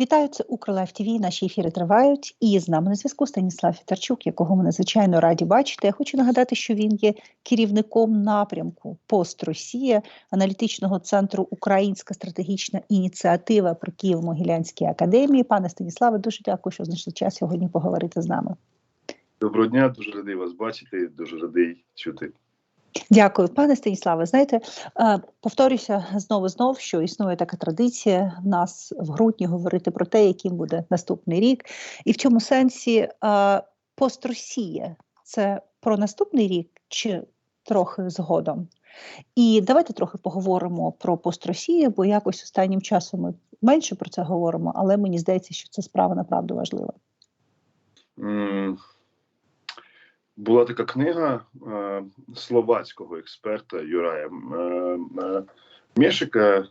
Вітаю, це Укрлайф ТВ. Наші ефіри тривають. І з нами на зв'язку Станіслав Фітарчук, якого ми надзвичайно раді бачити. Я хочу нагадати, що він є керівником напрямку Пост Росія аналітичного центру Українська стратегічна ініціатива при Києво-Могилянській академії. Пане Станіславе, дуже дякую, що знайшли час сьогодні поговорити з нами. Доброго дня, дуже радий вас бачити, дуже радий чути. Дякую, пане Станіславе. Знаєте, е, повторюся знову знов, що існує така традиція в нас в грудні говорити про те, яким буде наступний рік, і в цьому сенсі е, пост Росія це про наступний рік чи трохи згодом. І давайте трохи поговоримо про пост Росія, бо якось останнім часом ми менше про це говоримо, але мені здається, що це справа направду важлива. Була така книга е, словацького експерта Юрая е, е, Мєшика,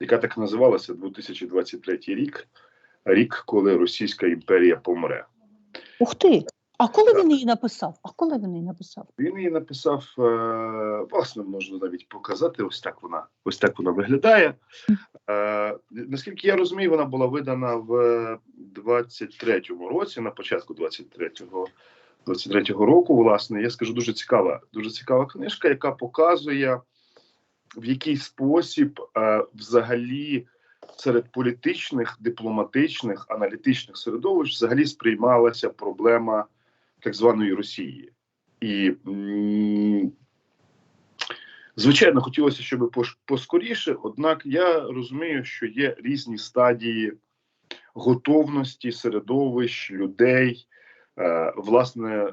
яка так називалася 2023 рік, рік, коли Російська імперія помре. Ух ти! А коли він її написав? А коли він її написав? Він її написав, е, власне, можна навіть показати. Ось так вона ось так вона виглядає. Е, Наскільки я розумію, вона була видана в 23-му році, на початку 23-го 23-го року, власне, я скажу дуже цікава, дуже цікава книжка, яка показує, в який спосіб е, взагалі серед політичних, дипломатичних, аналітичних середовищ взагалі сприймалася проблема так званої Росії. І звичайно, хотілося, щоб поскоріше, однак я розумію, що є різні стадії готовності середовищ, людей. Е, власне е,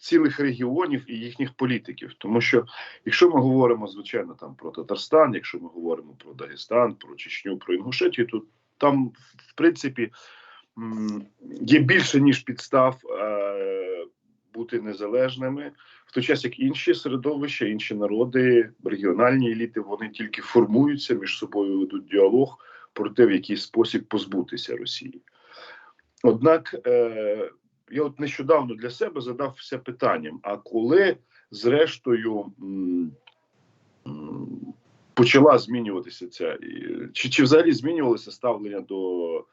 цілих регіонів і їхніх політиків. Тому що, якщо ми говоримо звичайно там про Татарстан, якщо ми говоримо про Дагестан, про Чечню, про Інгушетію, то там в принципі є більше ніж підстав. Е, бути незалежними в той час, як інші середовища, інші народи, регіональні еліти, вони тільки формуються між собою, ведуть діалог про те, в який спосіб позбутися Росії. Однак е, я от нещодавно для себе задався питанням: а коли, зрештою, м, м, почала змінюватися ця, чи чи взагалі змінювалося ставлення до,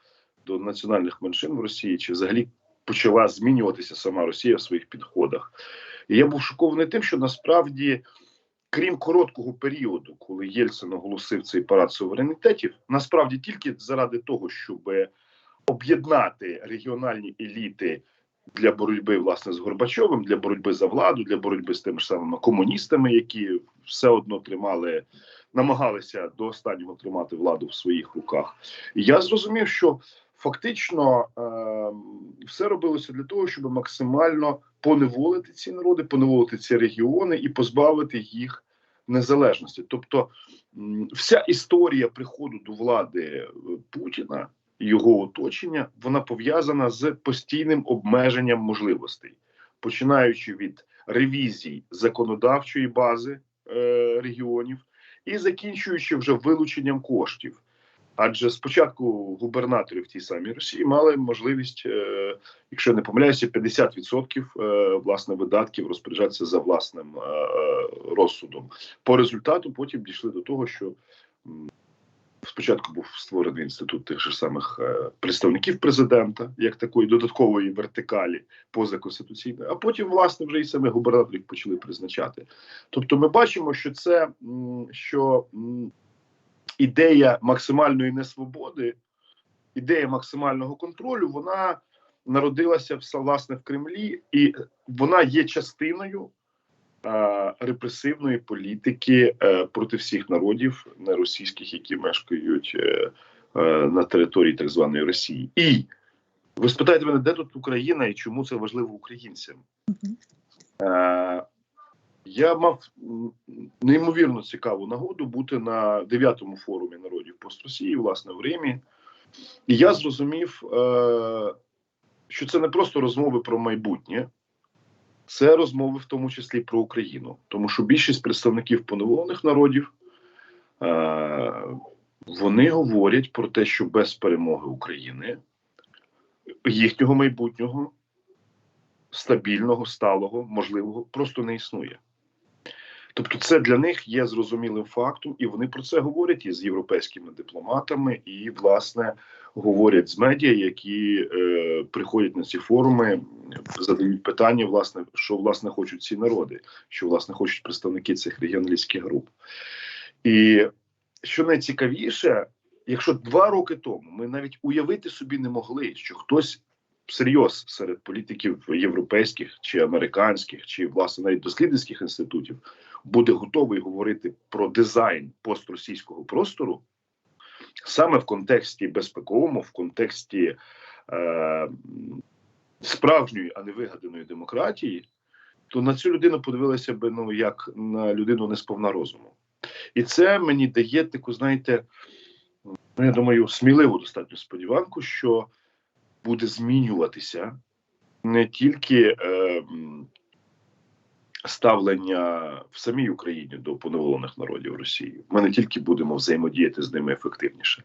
до національних меншин в Росії, чи взагалі почала змінюватися сама Росія в своїх підходах? І я був шокований тим, що насправді. Крім короткого періоду, коли Єльцин оголосив цей парад суверенітетів, насправді тільки заради того, щоб об'єднати регіональні еліти для боротьби власне з Горбачовим, для боротьби за владу, для боротьби з тими ж самими комуністами, які все одно тримали, намагалися до останнього тримати владу в своїх руках. Я зрозумів, що фактично е, все робилося для того, щоб максимально поневолити ці народи, поневолити ці регіони і позбавити їх. Незалежності, тобто вся історія приходу до влади е, Путіна його оточення, вона пов'язана з постійним обмеженням можливостей, починаючи від ревізій законодавчої бази е, регіонів і закінчуючи вже вилученням коштів. Адже спочатку губернатори в тій самій Росії мали можливість, е, якщо не помиляюся, 50% е, власне видатків розпоряджатися за власним е, розсудом. По результату потім дійшли до того, що Спочатку був створений інститут тих же самих е, представників президента, як такої додаткової вертикалі позаконституційної, а потім, власне, вже і самих губернаторів почали призначати. Тобто, ми бачимо, що це що ідея максимальної несвободи, ідея максимального контролю, вона народилася власне в Кремлі, і вона є частиною репресивної політики е, проти всіх народів неросійських, які мешкають е, е, на території так званої Росії. І ви спитаєте мене, де тут Україна і чому це важливо українцям? Я мав неймовірно цікаву нагоду бути на дев'ятому форумі народів пост Росії, власне, в Римі, і я зрозумів, що це не просто розмови про майбутнє, це розмови в тому числі про Україну, тому що більшість представників поневолених народів е, вони говорять про те, що без перемоги України їхнього майбутнього стабільного, сталого, можливого просто не існує. Тобто, це для них є зрозумілим фактом, і вони про це говорять із європейськими дипломатами, і власне говорять з медіа, які е, приходять на ці форуми, задають питання, власне, що власне хочуть ці народи, що власне хочуть представники цих регіоналістських груп. І що найцікавіше, якщо два роки тому ми навіть уявити собі не могли, що хтось всерйоз серед політиків європейських чи американських, чи власне навіть дослідницьких інститутів буде готовий говорити про дизайн постросійського простору саме в контексті безпековому, в контексті е, справжньої, а не вигаданої демократії, то на цю людину подивилися би ну як на людину несповна розуму. І це мені дає таку, знаєте, ну я думаю, сміливу достатньо сподіванку, що буде змінюватися не тільки е, ставлення в самій Україні до поневолених народів Росії. Ми не тільки будемо взаємодіяти з ними ефективніше,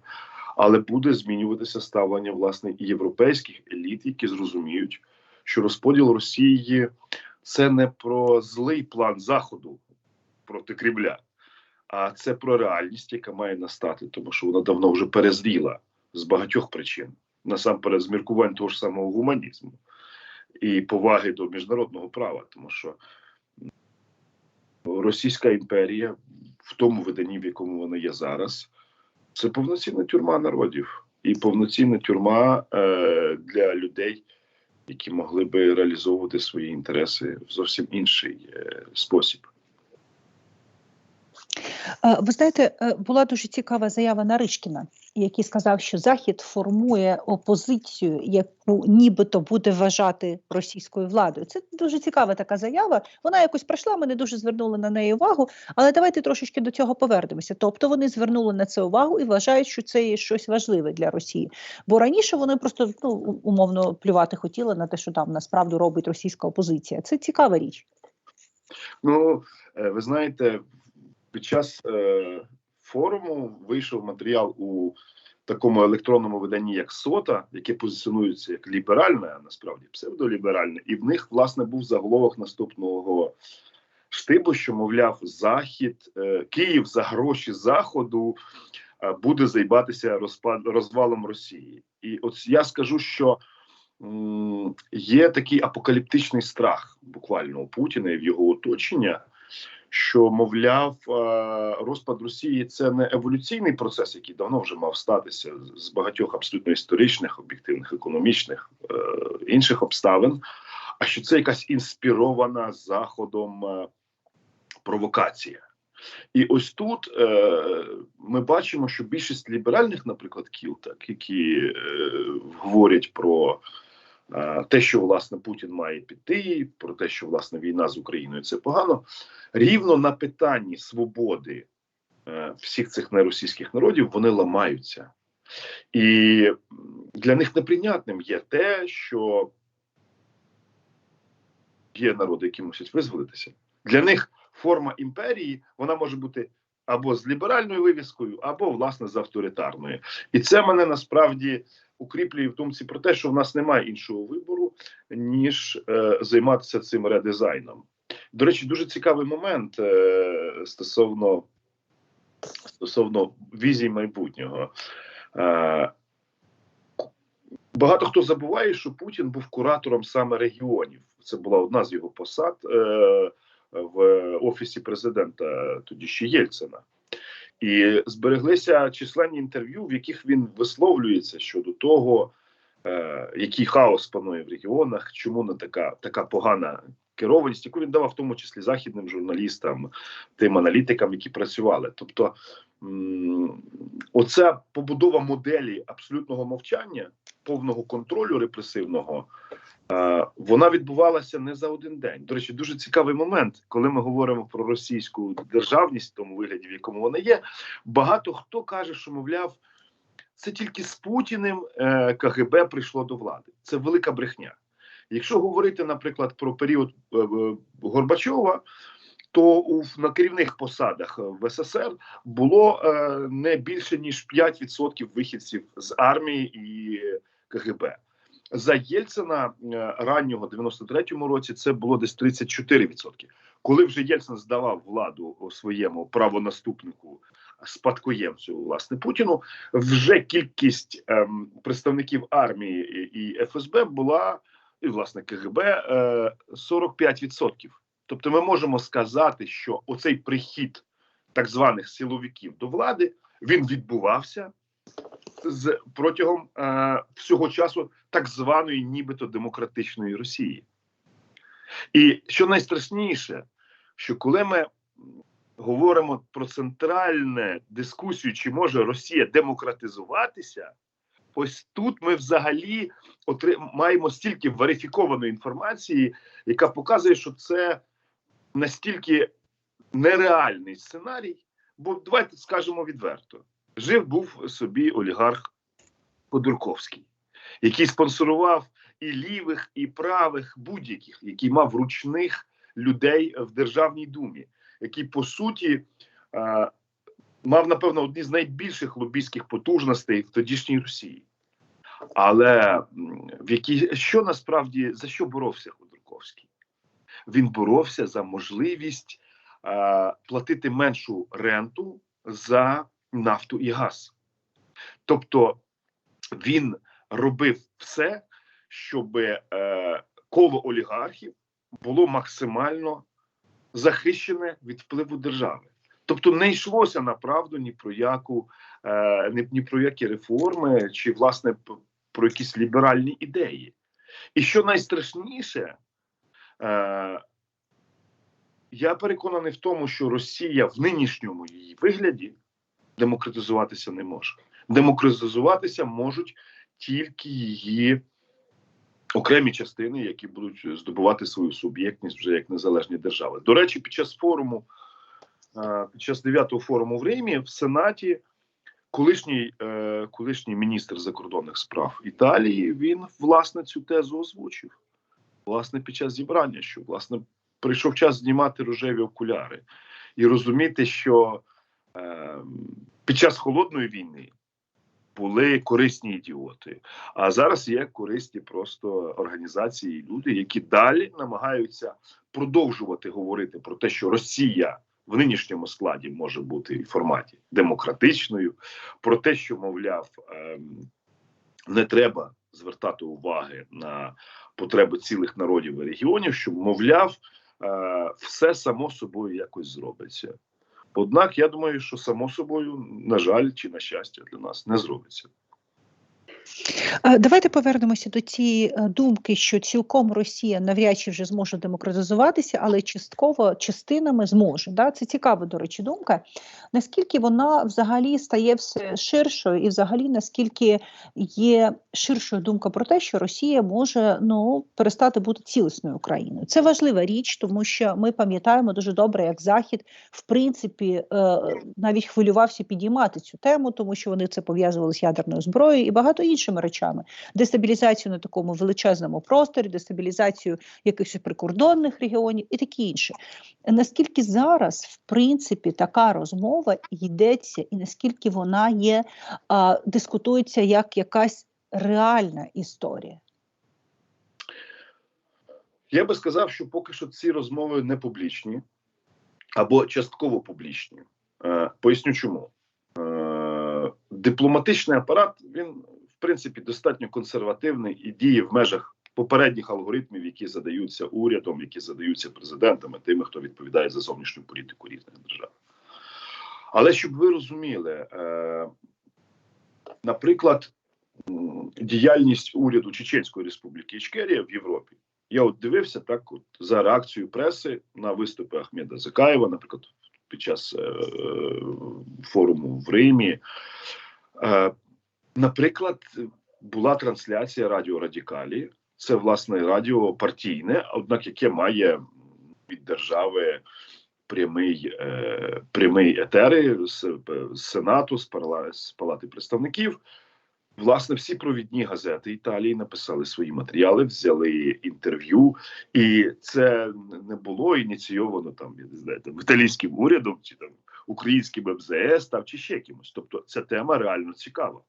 але буде змінюватися ставлення власне і європейських еліт, які зрозуміють, що розподіл Росії це не про злий план Заходу проти Кремля, а це про реальність, яка має настати, тому що вона давно вже перезріла з багатьох причин, насамперед з міркувань того ж самого гуманізму і поваги до міжнародного права, тому що Російська імперія в тому виданні, в якому вона є зараз, це повноцінна тюрма народів і повноцінна тюрма е, для людей, які могли би реалізовувати свої інтереси в зовсім інший е, спосіб. Е, ви знаєте, е, була дуже цікава заява Наришкіна, який сказав, що Захід формує опозицію, яку нібито буде вважати російською владою. Це дуже цікава така заява. Вона якось пройшла, ми не дуже звернули на неї увагу. Але давайте трошечки до цього повернемося. Тобто вони звернули на це увагу і вважають, що це є щось важливе для Росії. Бо раніше вони просто ну, умовно плювати хотіли на те, що там насправді робить російська опозиція. Це цікава річ. Ну е, ви знаєте, під час е, форуму вийшов матеріал у такому електронному виданні, як Сота, яке позиціонується як ліберальне, а насправді псевдоліберальне, і в них власне був заголовок наступного штибу, що мовляв, захід е, Київ за гроші заходу е, буде займатися розпад розвалом Росії. І от я скажу, що є такий апокаліптичний страх буквально у Путіна і в його оточення що мовляв е, розпад Росії це не еволюційний процес, який давно вже мав статися з багатьох абсолютно історичних, об'єктивних, економічних е, інших обставин. А що це якась інспірована заходом е, провокація. І ось тут е, ми бачимо, що більшість ліберальних, наприклад, кіл, так які е, говорять про те, що власне Путін має піти, про те, що власне війна з Україною це погано, рівно на питанні свободи е, всіх цих неросійських народів вони ламаються, і для них неприйнятним є те, що є народи, які мусять визволитися. Для них форма імперії вона може бути. Або з ліберальною вивіскою, або власне з авторитарною, і це мене насправді укріплює в думці про те, що в нас немає іншого вибору, ніж е, займатися цим редизайном. До речі, дуже цікавий момент е, стосовно стосовно візії майбутнього. Е, Багато хто забуває, що Путін був куратором саме регіонів. Це була одна з його посад е, в офісі президента тоді ще Єльцина. І збереглися численні інтерв'ю, в яких він висловлюється щодо того, е, який хаос панує в регіонах, чому не така така погана керованість, яку він давав в тому числі західним журналістам, тим аналітикам, які працювали. Тобто, оця побудова моделі абсолютного мовчання, повного контролю репресивного. Е, вона відбувалася не за один день. До речі, дуже цікавий момент, коли ми говоримо про російську державність, в тому вигляді, в якому вона є. Багато хто каже, що мовляв, це тільки з Путіним е, КГБ прийшло до влади. Це велика брехня. Якщо говорити, наприклад, про період е, Горбачова. То на керівних посадах в СССР було не більше ніж 5% вихідців з армії і КГБ. За Єльцина е, раннього 93-му році це було десь 34%. Коли вже Єльцин здавав владу своєму правонаступнику спадкоємцю власне Путіну, вже кількість ем, представників армії і ФСБ була і власне КГБ е, 45%. Тобто, ми можемо сказати, що оцей прихід так званих силовиків до влади він відбувався з протягом е, всього часу так званої, нібито демократичної Росії. І що найстрашніше, що коли ми говоримо про центральну дискусію, чи може Росія демократизуватися, ось тут ми взагалі маємо стільки верифікованої інформації, яка показує, що це настільки нереальний сценарій. Бо давайте скажемо відверто: жив був собі олігарх Подурковський, який спонсорував і лівих, і правих будь-яких, який мав ручних людей в Державній думі, який по суті мав напевно одні з найбільших лобійських потужностей в тодішній Росії. Але в якій що насправді за що боровся Ходорковський? Він боровся за можливість платити меншу ренту за нафту і газ. Тобто він робив все, щоб е, коло олігархів було максимально захищене від впливу держави. Тобто не йшлося направду ні про яку е, ні, про які реформи, чи власне про якісь ліберальні ідеї. І що найстрашніше, е, я переконаний в тому, що Росія в нинішньому її вигляді демократизуватися не може. Демократизуватися можуть тільки її окремі частини, які будуть здобувати свою суб'єктність вже як незалежні держави. До речі, під час форуму, е, під час 9-го форуму в Римі в Сенаті. Колишній е, колишній міністр закордонних справ Італії він власне цю тезу озвучив. Власне, під час зібрання, що власне прийшов час знімати рожеві окуляри і розуміти, що під час холодної війни були корисні ідіоти, а зараз є корисні просто організації, люди, які далі намагаються продовжувати говорити про те, що Росія в нинішньому складі може бути в форматі демократичною, про те, що мовляв, ем, не треба звертати уваги на потреби цілих народів і регіонів, що мовляв, е, все само собою якось зробиться. Однак я думаю, що само собою, на жаль, чи на щастя для нас не зробиться. Давайте повернемося до цієї е, думки, що цілком Росія навряд чи вже зможе демократизуватися, але частково частинами зможе. Да? Це цікава, до речі, думка. Наскільки вона взагалі стає все ширшою, і взагалі наскільки є ширшою думка про те, що Росія може ну перестати бути цілісною Україною? Це важлива річ, тому що ми пам'ятаємо дуже добре, як Захід в принципі е, навіть хвилювався підіймати цю тему, тому що вони це пов'язували з ядерною зброєю і багато іншими речами: дестабілізацію на такому величезному просторі, дестабілізацію якихось прикордонних регіонів і таке інше. Наскільки зараз, в принципі, така розмова йдеться, і наскільки вона є, а, дискутується як якась реальна історія? Я би сказав, що поки що ці розмови не публічні або частково публічні. Е, поясню чому. Е, дипломатичний апарат він принципі достатньо консервативний і діє в межах попередніх алгоритмів, які задаються урядом, які задаються президентами, тими, хто відповідає за зовнішню політику різних держав. Але щоб ви розуміли, е, наприклад, діяльність уряду Чеченської Республіки Ічкерія в Європі. Я от дивився так, от за реакцією преси на виступи Ахмеда Закаєва, наприклад, під час е, форуму в Римі. Е, Наприклад, була трансляція Радіо Радікалі. Це власне радіо партійне, однак яке має від держави прямий е, прямий етери з, з Сенату, з, парла, з Палати представників. Власне, всі провідні газети Італії написали свої матеріали, взяли інтерв'ю, і це не було ініційовано там знаєте, італійським урядом чи там українським МЗС там чи ще кимось. Тобто, ця тема реально цікава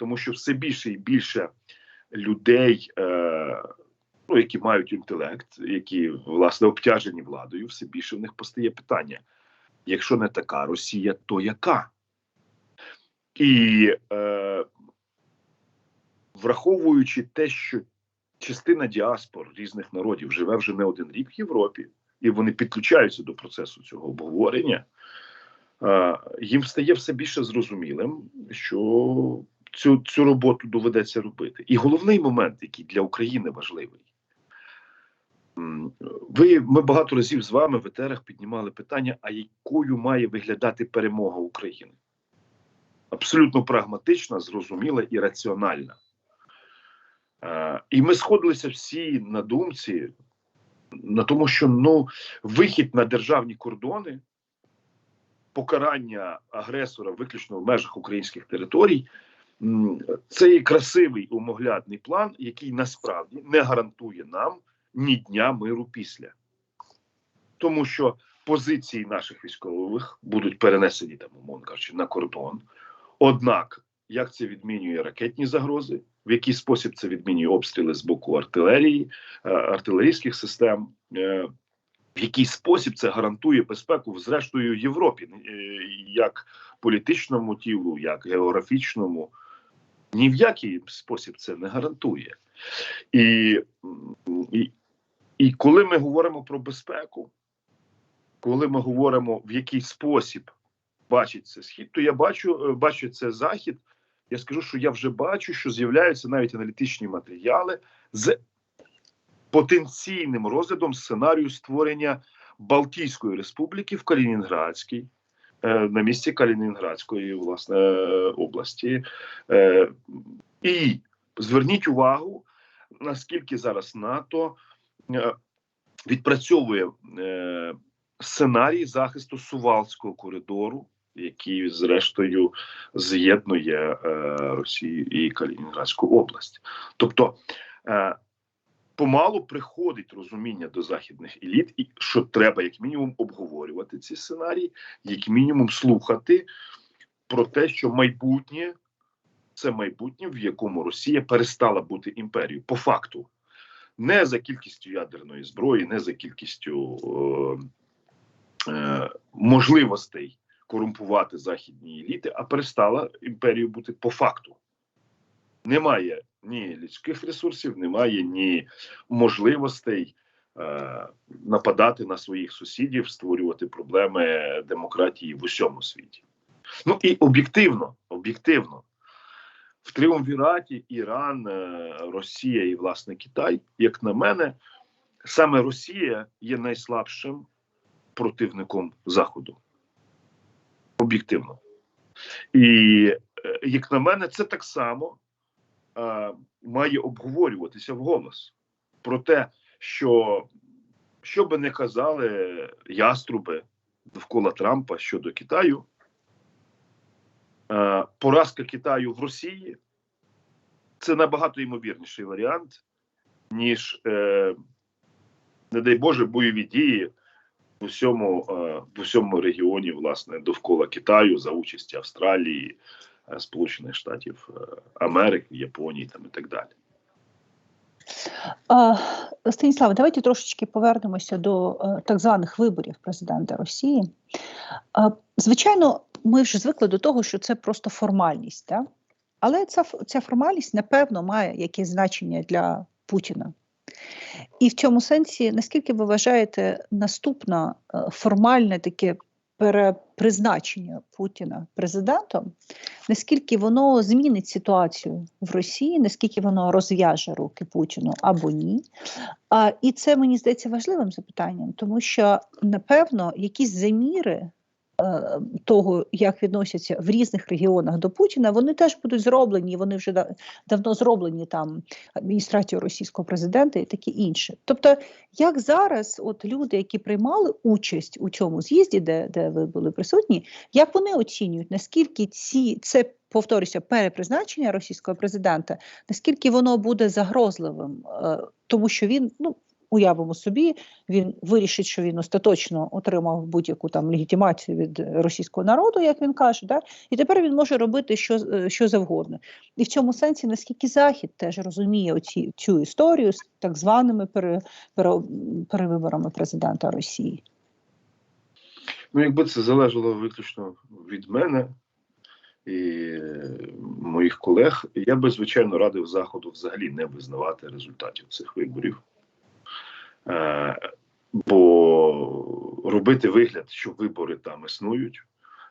тому що все більше і більше людей, е, ну, які мають інтелект, які власне обтяжені владою, все більше в них постає питання: якщо не така Росія, то яка? І е, враховуючи те, що частина діаспор різних народів живе вже не один рік в Європі, і вони підключаються до процесу цього обговорення, е, їм стає все більше зрозумілим, що цю, цю роботу доведеться робити. І головний момент, який для України важливий. Ви ми багато разів з вами в етерах піднімали питання, а якою має виглядати перемога України? Абсолютно прагматична, зрозуміла і раціональна. Е, і ми сходилися всі на думці на тому, що ну, вихід на державні кордони, покарання агресора виключно в межах українських територій це є красивий умоглядний план, який насправді не гарантує нам ні дня миру після, тому що позиції наших військових будуть перенесені там, умовно кажучи, на кордон. Однак, як це відмінює ракетні загрози, в який спосіб це відмінює обстріли з боку артилерії, е, артилерійських систем, е, в який спосіб це гарантує безпеку, зрештою, Європі, е, як політичному тілу, як географічному, ні в який спосіб це не гарантує. І, і, І коли ми говоримо про безпеку, коли ми говоримо в який спосіб бачить це схід, то я бачу, е, бачу це захід. Я скажу, що я вже бачу, що з'являються навіть аналітичні матеріали з потенційним розглядом сценарію створення Балтійської республіки в Калінінградській. Е, на місці Калінінградської власне області. Е, і зверніть увагу, наскільки зараз НАТО е, відпрацьовує сценарій захисту Сувалського коридору. Який, зрештою, з'єднує Росію і Калінінградську область, тобто помалу приходить розуміння до західних еліт, і що треба як мінімум обговорювати ці сценарії, як мінімум слухати про те, що майбутнє це майбутнє, в якому Росія перестала бути імперією по факту, не за кількістю ядерної зброї, не за кількістю е, е, можливостей корумпувати західні еліти, а перестала імперією бути по факту. Немає ні людських ресурсів, немає ні можливостей е, нападати на своїх сусідів, створювати проблеми демократії в усьому світі. Ну і об'єктивно, об'єктивно, в Тріумвіраті Іран, е, Росія і власне Китай, як на мене, саме Росія є найслабшим противником Заходу. Об'єктивно. І, е, як на мене, це так само має обговорюватися вголос про те, що що би не казали яструби довкола Трампа щодо Китаю, е, поразка Китаю в Росії це набагато ймовірніший варіант, ніж, е, не дай Боже, бойові дії в усьому, е, в усьому регіоні, власне, довкола Китаю за участі Австралії. Е, Сполучених Штатів е, Америки, Японії там і так далі. Станіславе, давайте трошечки повернемося до е, так званих виборів президента Росії. Звичайно, ми вже звикли до того, що це просто формальність, так? але ця ця формальність, напевно, має якесь значення для Путіна. І в цьому сенсі, наскільки ви вважаєте, наступне формальне таке перепризначення Путіна президентом, наскільки воно змінить ситуацію в Росії, наскільки воно розв'яже руки Путіну або ні. А, І це мені здається важливим запитанням, тому що напевно якісь заміри того, як відносяться в різних регіонах до Путіна, вони теж будуть зроблені. Вони вже давно зроблені там адміністрацією російського президента і таке інше. Тобто, як зараз, от люди, які приймали участь у цьому з'їзді, де де ви були присутні, як вони оцінюють, наскільки ці це повторюся, перепризначення російського президента, наскільки воно буде загрозливим, е, тому що він ну уявимо собі, він вирішить, що він остаточно отримав будь-яку там легітимацію від російського народу, як він каже, да? і тепер він може робити що, е, що завгодно. І в цьому сенсі, наскільки Захід теж розуміє оці, цю історію з так званими пере, пере, перевиборами президента Росії. Ну, якби це залежало виключно від мене і моїх колег, я би, звичайно, радив Заходу взагалі не визнавати результатів цих виборів. Е, бо робити вигляд, що вибори там існують,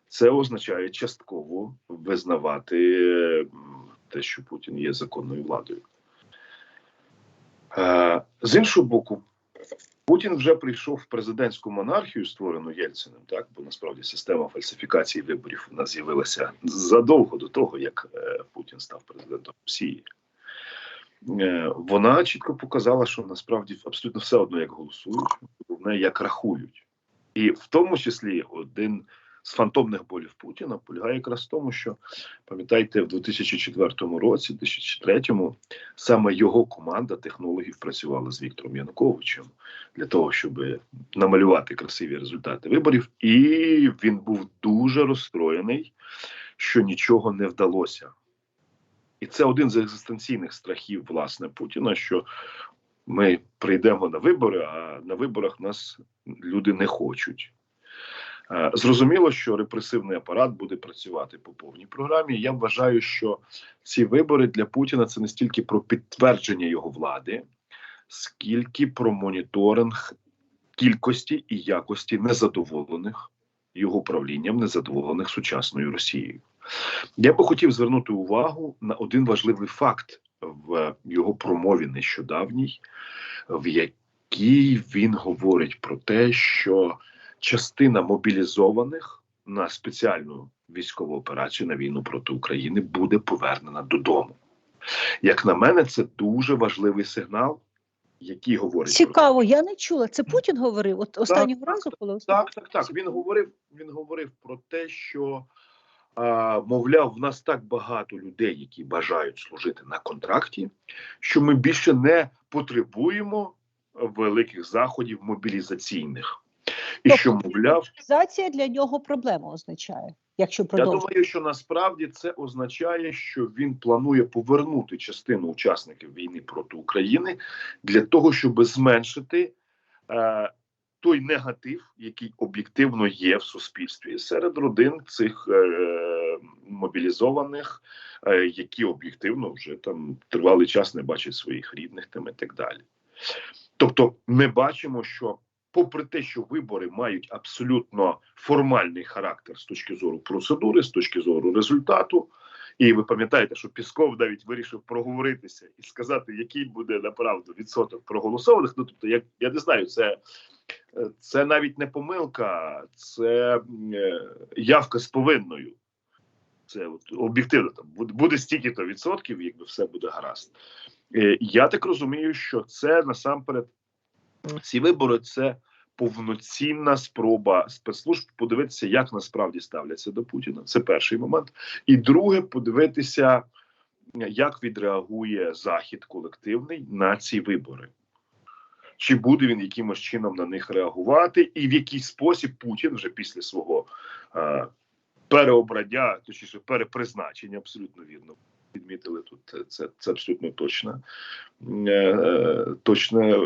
це означає частково визнавати те, що Путін є законною владою. Е, з іншого боку, Путін вже прийшов в президентську монархію, створену Єльциним, так бо насправді система фальсифікації виборів у нас з'явилася задовго до того, як е, Путін став президентом Росії. Е, вона чітко показала, що насправді абсолютно все одно як голосують, головне як рахують, і в тому числі один з фантомних болів Путіна полягає якраз в тому, що пам'ятаєте, в 2004 році, 2003 саме його команда технологів працювала з Віктором Януковичем для того, щоб намалювати красиві результати виборів, і він був дуже розстроєний, що нічого не вдалося. І це один з екзистенційних страхів власне Путіна. що ми прийдемо на вибори, а на виборах нас люди не хочуть. Зрозуміло, що репресивний апарат буде працювати по повній програмі. Я вважаю, що ці вибори для Путіна це не стільки про підтвердження його влади, скільки про моніторинг кількості і якості незадоволених його правлінням, незадоволених сучасною Росією. Я би хотів звернути увагу на один важливий факт в його промові нещодавній, в якій він говорить про те, що частина мобілізованих на спеціальну військову операцію на війну проти України буде повернена додому. Як на мене, це дуже важливий сигнал, який говорить цікаво. Про я не чула. Це Путін говорив. От останнього так, разу коли так, так, так. Він говорив. Він говорив про те, що мовляв, в нас так багато людей, які бажають служити на контракті, що ми більше не потребуємо великих заходів мобілізаційних. І тобто, що мовляв, мобілізація для нього проблема означає, якщо продовжувати. Я думаю, що насправді це означає, що він планує повернути частину учасників війни проти України для того, щоб зменшити е, той негатив, який об'єктивно є в суспільстві серед родин цих е, мобілізованих, е, які об'єктивно вже там тривалий час не бачать своїх рідних там і так далі. Тобто, ми бачимо, що попри те, що вибори мають абсолютно формальний характер з точки зору процедури, з точки зору результату. І ви пам'ятаєте, що Пісков навіть вирішив проговоритися і сказати, який буде направду відсоток проголосованих. Ну тобто, я я не знаю, це це навіть не помилка, це е, явка з повинною. Це от, об'єктивно там буде стільки то відсотків, якби все буде гаразд. Е, я так розумію, що це насамперед ці вибори це повноцінна спроба спецслужб подивитися, як насправді ставляться до Путіна. Це перший момент. І друге, подивитися, як відреагує захід колективний на ці вибори. Чи буде він якимось чином на них реагувати, і в який спосіб Путін вже після свого е, переобрання, точніше перепризначення, абсолютно вірно відмітили тут. Це це, це абсолютно точна е, е, точна е,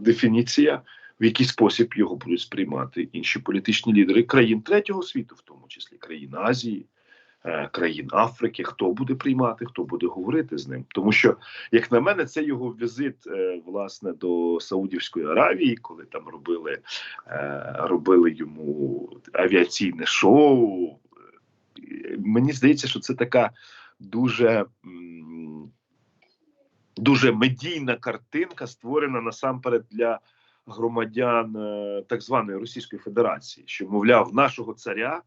дефініція, в який спосіб його будуть сприймати інші політичні лідери країн третього світу, в тому числі країн Азії. Країн Африки, хто буде приймати, хто буде говорити з ним, тому що, як на мене, це його візит власне до Саудівської Аравії, коли там робили робили йому авіаційне шоу. Мені здається, що це така дуже дуже медійна картинка, створена насамперед для громадян е, так званої Російської Федерації, що, мовляв, нашого царя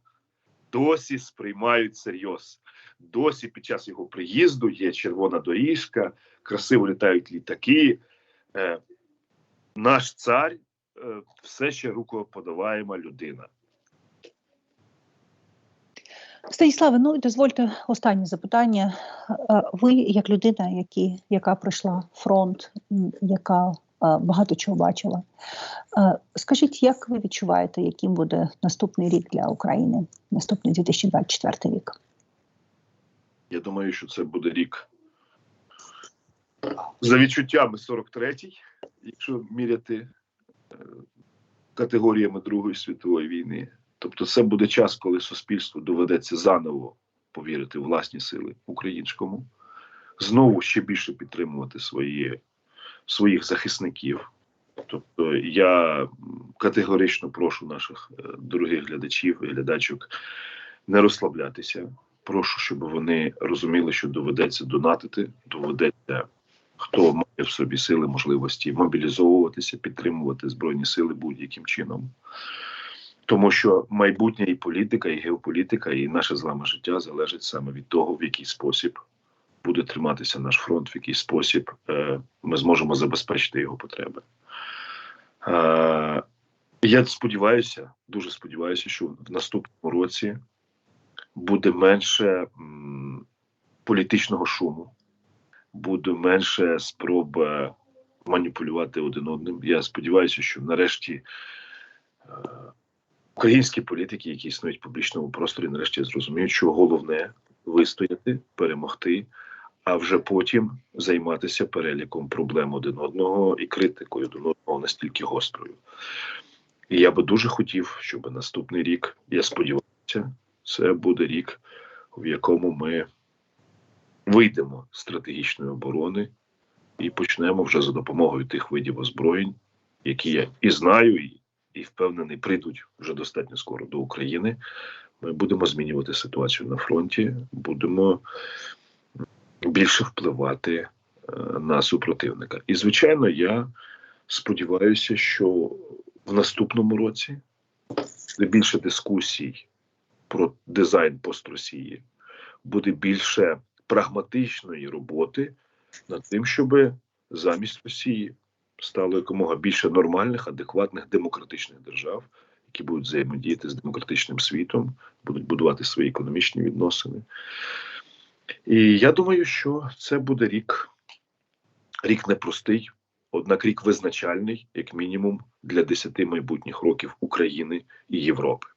досі сприймають серйоз. Досі під час його приїзду є червона доріжка, красиво літають літаки. Е, Наш цар е, все ще рукоподаваєма людина. Станіславе, ну дозвольте останнє запитання. Е, ви, як людина, які, яка пройшла фронт, яка багато чого бачила. Е, Скажіть, як ви відчуваєте, яким буде наступний рік для України, наступний 2024 рік? Я думаю, що це буде рік за відчуттями 43-й, якщо міряти е, категоріями Другої світової війни. Тобто, це буде час, коли суспільству доведеться заново повірити в власні сили українському, знову ще більше підтримувати свої, своїх захисників. Тобто, я категорично прошу наших е, дорогих глядачів і глядачок не розслаблятися. Прошу, щоб вони розуміли, що доведеться донатити, доведеться, хто має в собі сили, можливості мобілізовуватися, підтримувати збройні сили будь-яким чином. Тому що майбутнє і політика, і геополітика, і наше з вами життя залежить саме від того, в який спосіб буде триматися наш фронт, в який спосіб е, ми зможемо забезпечити його потреби. Е, я сподіваюся, дуже сподіваюся, що в наступному році буде менше м, політичного шуму, буде менше спроб е, маніпулювати один одним. Я сподіваюся, що нарешті е, українські політики, які існують в публічному просторі, нарешті зрозуміють, що головне вистояти, перемогти, а вже потім займатися переліком проблем один одного і критикою один одного настільки гострою. І я би дуже хотів, щоб наступний рік, я сподіваюся, це буде рік, в якому ми вийдемо з стратегічної оборони і почнемо вже за допомогою тих видів озброєнь, які я і знаю, і, і впевнений, прийдуть вже достатньо скоро до України. Ми будемо змінювати ситуацію на фронті, будемо більше впливати е, на супротивника. І, звичайно, я сподіваюся, що в наступному році буде більше дискусій про дизайн пост-Росії, буде більше прагматичної роботи над тим, щоб замість Росії стало якомога більше нормальних, адекватних демократичних держав, які будуть взаємодіяти з демократичним світом, будуть будувати свої економічні відносини. І я думаю, що це буде рік, рік непростий, однак рік визначальний, як мінімум, для десяти майбутніх років України і Європи.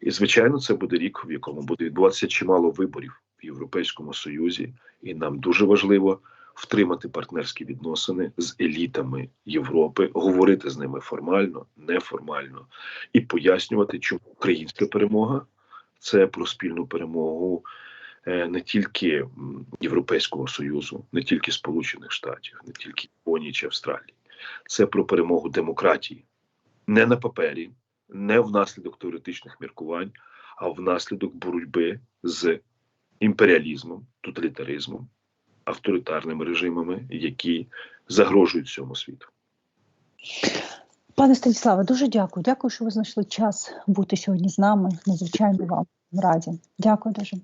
І, звичайно, це буде рік, в якому буде відбуватися чимало виборів в Європейському Союзі, і нам дуже важливо втримати партнерські відносини з елітами Європи, говорити з ними формально, неформально і пояснювати, чому українська перемога це про спільну перемогу не тільки Європейського Союзу, не тільки Сполучених Штатів, не тільки Японії чи Австралії. Це про перемогу демократії не на папері, не внаслідок теоретичних міркувань, а внаслідок боротьби з імперіалізмом, тоталітаризмом, авторитарними режимами, які загрожують цьому світу. Пане Станіславе, дуже дякую. Дякую, що ви знайшли час бути сьогодні з нами. Надзвичайно вам раді. Дякую дуже.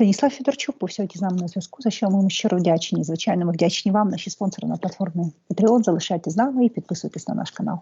Станіслав Федорчук був сьогодні з нами на зв'язку, за що ми щиро вдячні. Звичайно, ми вдячні вам, наші спонсори на платформі Patreon. Залишайтесь з нами і підписуйтесь на наш канал.